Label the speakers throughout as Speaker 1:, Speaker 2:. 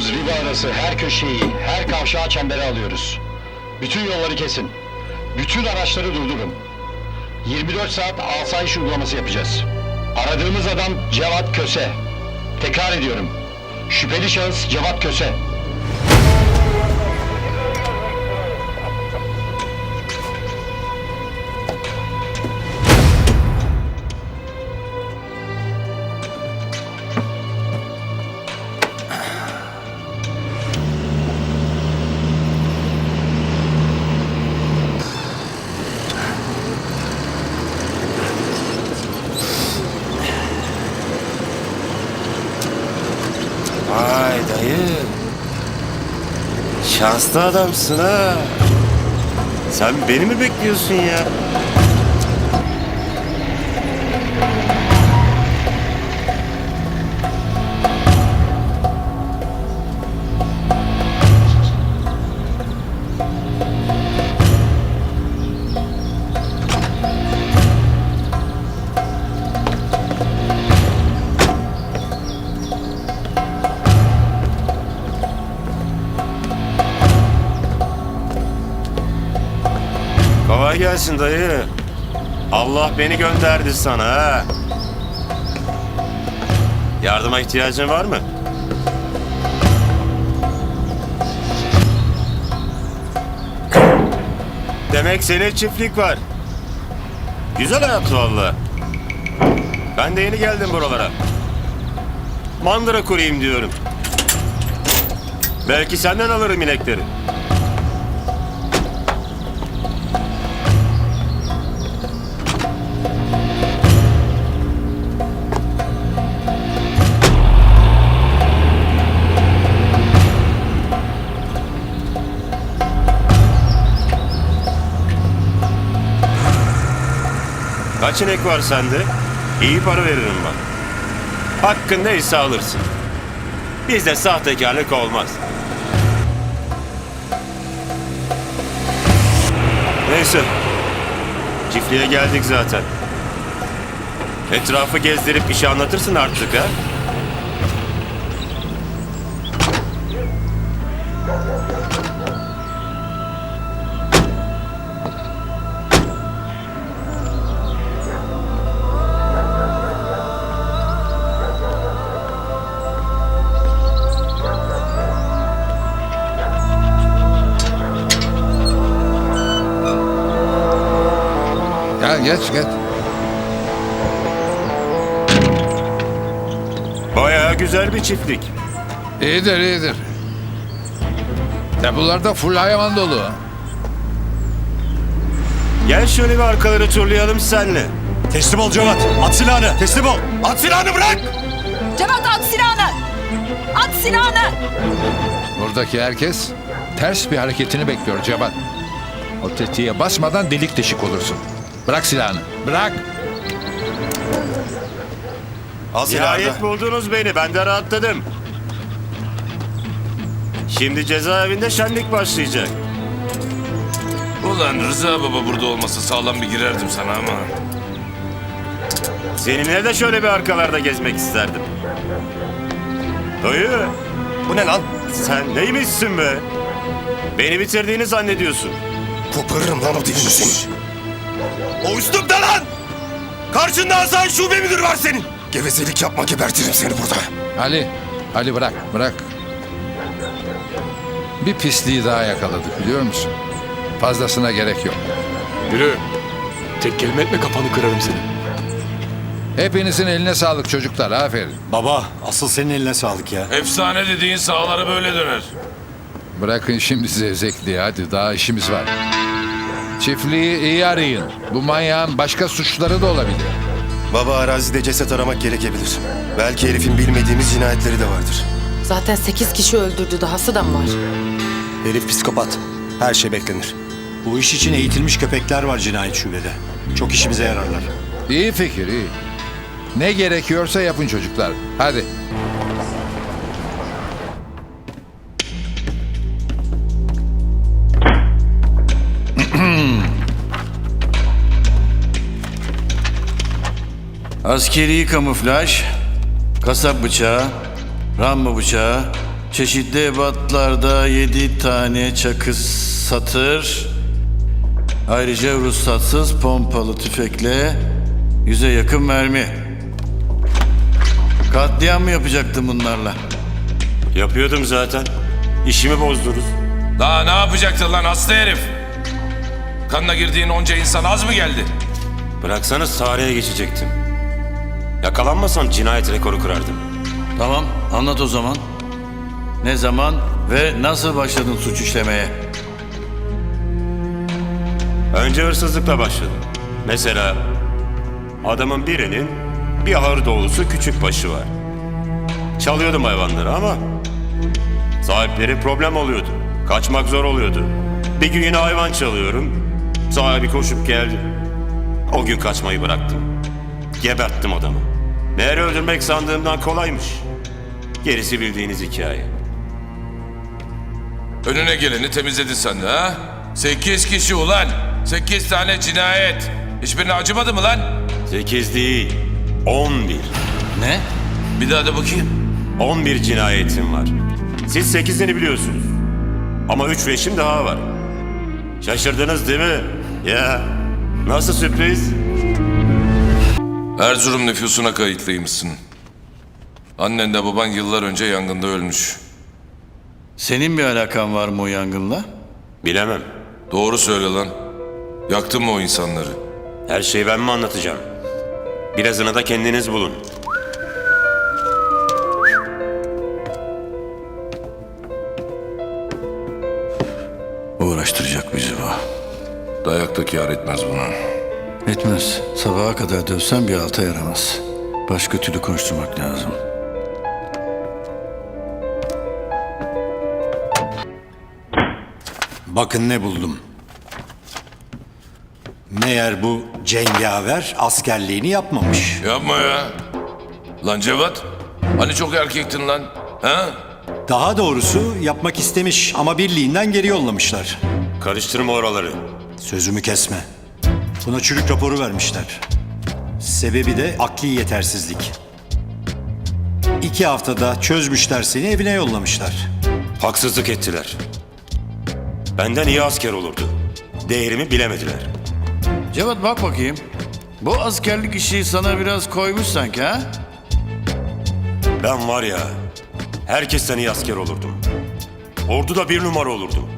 Speaker 1: Temmuz, Riva arası her köşeyi, her kavşağı çembere alıyoruz. Bütün yolları kesin. Bütün araçları durdurun. 24 saat asayiş uygulaması yapacağız. Aradığımız adam Cevat Köse. Tekrar ediyorum. Şüpheli şahıs Cevat Köse.
Speaker 2: Şanslı adamsın ha. Sen beni mi bekliyorsun ya? Gelsin dayı. Allah beni gönderdi sana ha. Yardıma ihtiyacın var mı? Demek senin çiftlik var. Güzel hayat valla. Ben de yeni geldim buralara. Mandıra kurayım diyorum. Belki senden alırım inekleri. Kaç inek var sende? İyi para veririm bak. Hakkın neyse alırsın. Bizde sahtekarlık olmaz. Neyse. Çiftliğe geldik zaten. Etrafı gezdirip işi anlatırsın artık ha.
Speaker 3: Geç geç.
Speaker 2: Bayağı güzel bir çiftlik.
Speaker 3: İyidir iyidir. Depolarda full hayvan dolu.
Speaker 2: Gel şöyle bir arkaları turlayalım senle.
Speaker 4: Teslim ol Cevat. At silahını. Teslim ol. At silahını bırak.
Speaker 5: Cevat at silahını! At silahını!
Speaker 3: Buradaki herkes ters bir hareketini bekliyor Cevat. O tetiğe basmadan delik deşik olursun. Bırak silahını. Bırak.
Speaker 4: Al
Speaker 2: Nihayet buldunuz beni. Ben de rahatladım. Şimdi cezaevinde şenlik başlayacak.
Speaker 6: Ulan Rıza baba burada olmasa sağlam bir girerdim sana ama.
Speaker 2: Seninle de şöyle bir arkalarda gezmek isterdim. Dayı,
Speaker 4: Bu ne lan?
Speaker 2: sen neymişsin be? Beni bitirdiğini zannediyorsun.
Speaker 4: Koparırım lan o dilini senin. O üstümde lan! Karşında asayiş şube müdürü var senin. Gevezelik yapma gebertirim seni burada.
Speaker 3: Ali. Ali bırak. Bırak. Bir pisliği daha yakaladık biliyor musun? Fazlasına gerek yok.
Speaker 7: Yürü. Tek kelime etme kafanı kırarım senin.
Speaker 3: Hepinizin eline sağlık çocuklar. Aferin.
Speaker 4: Baba asıl senin eline sağlık ya.
Speaker 6: Efsane dediğin sahaları böyle döner.
Speaker 3: Bırakın şimdi zevzekliği hadi daha işimiz var. Çiftliği iyi arayın. Bu manyağın başka suçları da olabilir.
Speaker 8: Baba arazide ceset aramak gerekebilir. Belki Elif'in bilmediğimiz cinayetleri de vardır.
Speaker 5: Zaten sekiz kişi öldürdü dahası da mı var?
Speaker 8: Elif psikopat. Her şey beklenir.
Speaker 4: Bu iş için eğitilmiş köpekler var cinayet şubede. Çok işimize yararlar.
Speaker 3: İyi fikir iyi. Ne gerekiyorsa yapın çocuklar. Hadi.
Speaker 9: Askeri kamuflaj, kasap bıçağı, rambo bıçağı, Çeşitli ebatlarda yedi tane çakı satır. Ayrıca ruhsatsız pompalı tüfekle yüze yakın mermi. Katliam mı yapacaktın bunlarla?
Speaker 2: Yapıyordum zaten. İşimi bozdunuz.
Speaker 6: Daha ne yapacaktın lan hasta herif? Kanına girdiğin onca insan az mı geldi?
Speaker 2: Bıraksanız tarihe geçecektim. Yakalanmasam cinayet rekoru kırardım.
Speaker 9: Tamam, anlat o zaman. Ne zaman ve nasıl başladın suç işlemeye?
Speaker 2: Önce hırsızlıkla başladım. Mesela adamın birinin bir ahır dolusu küçük başı var. Çalıyordum hayvanları ama sahipleri problem oluyordu. Kaçmak zor oluyordu. Bir gün yine hayvan çalıyorum. Sahibi koşup geldi. O gün kaçmayı bıraktım. Geberttim adamı. Meğer öldürmek sandığımdan kolaymış. Gerisi bildiğiniz hikaye.
Speaker 6: Önüne geleni temizledin sen de ha? Sekiz kişi ulan. Sekiz tane cinayet. Hiçbirine acımadı mı lan?
Speaker 2: Sekiz değil, on bir.
Speaker 9: Ne?
Speaker 6: Bir daha da bakayım.
Speaker 2: 11 cinayetim var. Siz 8'ini biliyorsunuz. Ama 3 veşim daha var. Şaşırdınız değil mi? Ya nasıl sürpriz?
Speaker 6: Erzurum nüfusuna kayıtlıymışsın. Annen de baban yıllar önce yangında ölmüş.
Speaker 9: Senin bir alakan var mı o yangınla?
Speaker 2: Bilemem.
Speaker 6: Doğru söyle lan. Yaktın mı o insanları?
Speaker 2: Her şeyi ben mi anlatacağım? Birazını da kendiniz bulun.
Speaker 9: Uğraştıracak bizi bu.
Speaker 6: Dayak da kâr etmez buna.
Speaker 9: Etmez. Sabaha kadar dövsen bir alta yaramaz. Başka türlü konuşturmak lazım.
Speaker 10: Bakın ne buldum. Meğer bu cengaver askerliğini yapmamış.
Speaker 6: Yapma ya. Lan Cevat. Hani çok erkektin lan. Ha?
Speaker 10: Daha doğrusu yapmak istemiş ama birliğinden geri yollamışlar.
Speaker 2: Karıştırma oraları.
Speaker 10: Sözümü kesme. Buna çürük raporu vermişler. Sebebi de akli yetersizlik. İki haftada çözmüşler seni evine yollamışlar.
Speaker 2: Haksızlık ettiler. Benden iyi asker olurdu. Değerimi bilemediler.
Speaker 9: Cevat bak bakayım. Bu askerlik işi sana biraz koymuş sanki ha?
Speaker 2: Ben var ya, herkesten iyi asker olurdum. Orduda bir numara olurdum.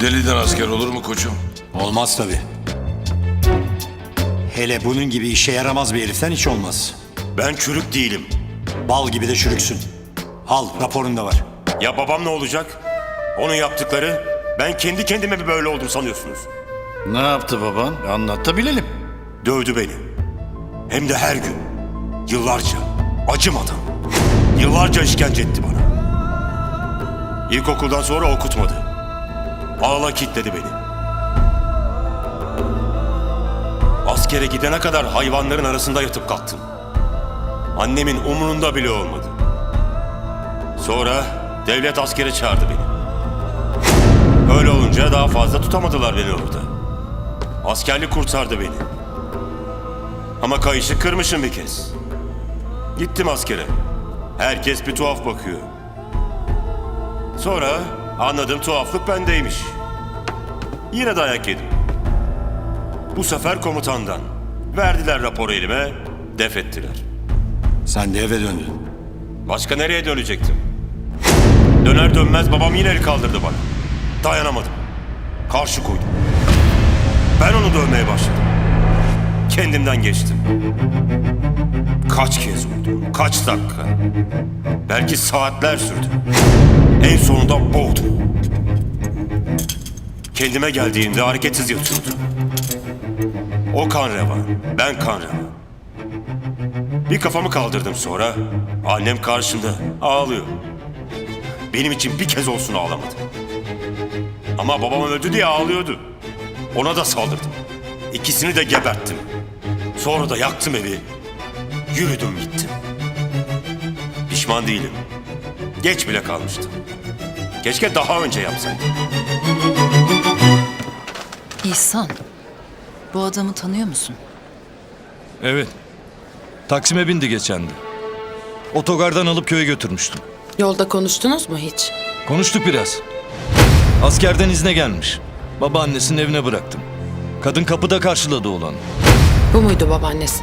Speaker 6: Deliden asker olur mu koçum?
Speaker 10: Olmaz tabii. Hele bunun gibi işe yaramaz bir heriften hiç olmaz.
Speaker 2: Ben çürük değilim.
Speaker 10: Bal gibi de çürüksün. Al raporunda var.
Speaker 2: Ya babam ne olacak? Onun yaptıkları, ben kendi kendime mi böyle oldum sanıyorsunuz?
Speaker 9: Ne yaptı baban? Anlat da bilelim.
Speaker 2: Dövdü beni. Hem de her gün. Yıllarca. Acımadan. Yıllarca işkence etti bana. İlkokuldan sonra okutmadı. Ağla kitledi beni. Askere gidene kadar hayvanların arasında yatıp kalktım. Annemin umurunda bile olmadı. Sonra devlet askeri çağırdı beni. Öyle olunca daha fazla tutamadılar beni orada. Askerlik kurtardı beni. Ama kayışı kırmışım bir kez. Gittim askere. Herkes bir tuhaf bakıyor. Sonra anladım tuhaflık bendeymiş. Yine dayak yedim. Bu sefer komutandan. Verdiler raporu elime, def ettiler.
Speaker 10: Sen de eve döndün.
Speaker 2: Başka nereye dönecektim? Döner dönmez babam yine el kaldırdı bana. Dayanamadım. Karşı koydum. Ben onu dövmeye başladım. Kendimden geçtim. Kaç kez vurdum, kaç dakika. Belki saatler sürdü. En sonunda boğdum. Kendime geldiğimde hareketsiz yatıyordu. O kan revan, ben kan revan. Bir kafamı kaldırdım sonra. Annem karşımda ağlıyor. Benim için bir kez olsun ağlamadı. Ama babam öldü diye ağlıyordu. Ona da saldırdım. İkisini de geberttim. Sonra da yaktım evi. Yürüdüm gittim. Pişman değilim. Geç bile kalmıştım. Keşke daha önce yapsaydım.
Speaker 5: İhsan, bu adamı tanıyor musun?
Speaker 11: Evet. Taksim'e bindi geçendi. Otogardan alıp köye götürmüştüm. Yolda konuştunuz mu hiç?
Speaker 12: Konuştuk biraz. Askerden izne gelmiş. Babaannesinin evine bıraktım. Kadın kapıda karşıladı oğlan.
Speaker 11: Bu muydu babaannesi?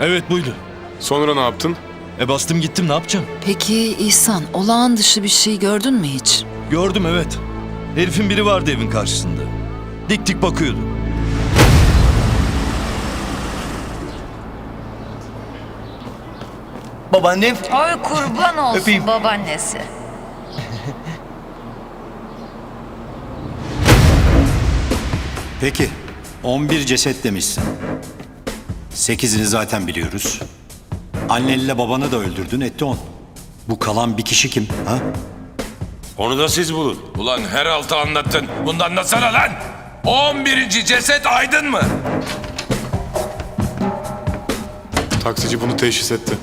Speaker 12: Evet buydu.
Speaker 7: Sonra ne yaptın?
Speaker 12: E bastım gittim ne yapacağım?
Speaker 5: Peki İhsan, olağan dışı bir şey gördün mü hiç?
Speaker 12: Gördüm evet. Herifin biri vardı evin karşısında. Dik dik bakıyordu.
Speaker 13: Babaannem.
Speaker 5: Ay kurban olsun
Speaker 13: Öpeyim.
Speaker 5: babaannesi.
Speaker 10: Peki 11 ceset demişsin. 8'ini zaten biliyoruz. Annenle babanı da öldürdün etti 10. Bu kalan bir kişi kim? Ha?
Speaker 2: Onu da siz bulun.
Speaker 6: Ulan her altı anlattın. Bundan anlatsana lan. 11. ceset Aydın mı?
Speaker 7: Taksici bunu teşhis etti.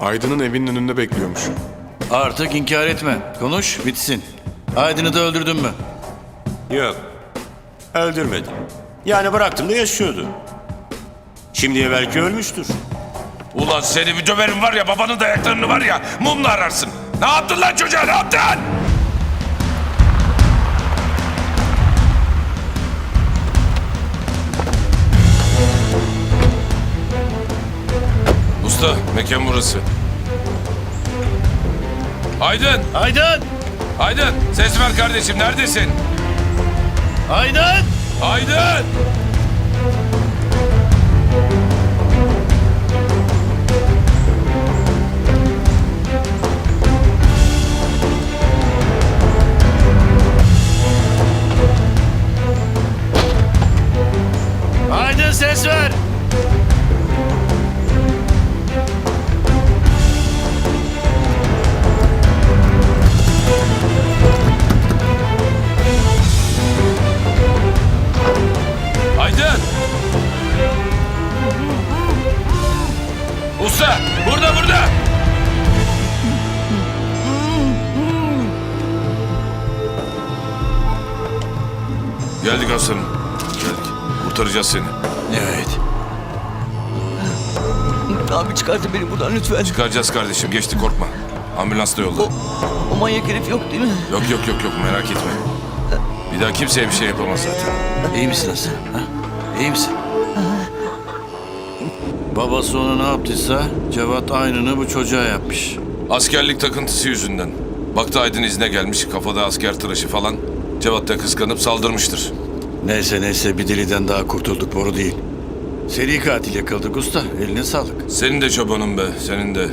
Speaker 7: Aydın'ın evinin önünde bekliyormuş.
Speaker 9: Artık inkar etme. Konuş bitsin. Aydın'ı da öldürdün mü?
Speaker 2: Yok. Öldürmedim. Yani bıraktım da yaşıyordu. Şimdiye belki ölmüştür.
Speaker 6: Ulan seni bir döverim var ya babanın dayaklarını var ya mumla ararsın. Ne yaptın lan çocuğa ne yaptın? Usta mekan burası. Aydın!
Speaker 9: Aydın!
Speaker 6: Aydın! Ses ver kardeşim neredesin?
Speaker 9: Aydın!
Speaker 6: Aydın!
Speaker 9: Aydın ses ver!
Speaker 6: Kurtaracağız seni.
Speaker 9: Evet.
Speaker 13: Abi çıkartın beni buradan lütfen.
Speaker 6: Çıkaracağız kardeşim. Geçti korkma. Ambulans da yolda.
Speaker 13: O manyak herif yok değil mi?
Speaker 6: Yok yok yok yok merak etme. Bir daha kimseye bir şey yapamaz zaten.
Speaker 9: İyi misin Hasan? Ha? İyi misin? Babası ona ne yaptıysa Cevat aynını bu çocuğa yapmış.
Speaker 6: Askerlik takıntısı yüzünden. Baktı Aydın izne gelmiş. Kafada asker tıraşı falan. Cevat da kıskanıp saldırmıştır.
Speaker 9: Neyse neyse bir deliden daha kurtulduk boru değil. Seri katil yakaladık usta. Eline sağlık.
Speaker 6: Senin de çobanın be. Senin de.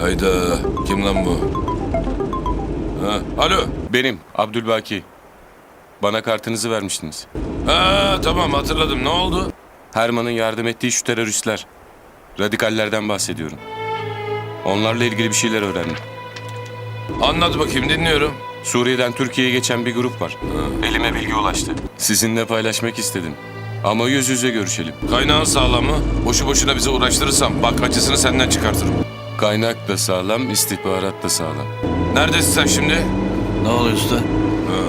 Speaker 6: Hayda. Kim lan bu? Ha, alo.
Speaker 7: Benim, Abdülbaki. Bana kartınızı vermiştiniz.
Speaker 6: Ha, tamam hatırladım. Ne oldu?
Speaker 7: Herman'ın yardım ettiği şu teröristler. Radikallerden bahsediyorum. Onlarla ilgili bir şeyler öğrendim.
Speaker 6: Anlat bakayım dinliyorum.
Speaker 7: Suriye'den Türkiye'ye geçen bir grup var. Elime bilgi ulaştı. Sizinle paylaşmak istedim. Ama yüz yüze görüşelim.
Speaker 6: Kaynağın sağlam mı? Boşu boşuna bizi uğraştırırsam bak acısını senden çıkartırım.
Speaker 7: Kaynak da sağlam, istihbarat da sağlam.
Speaker 6: Neredesin sen şimdi?
Speaker 9: Ne oluyor usta?
Speaker 6: Hmm.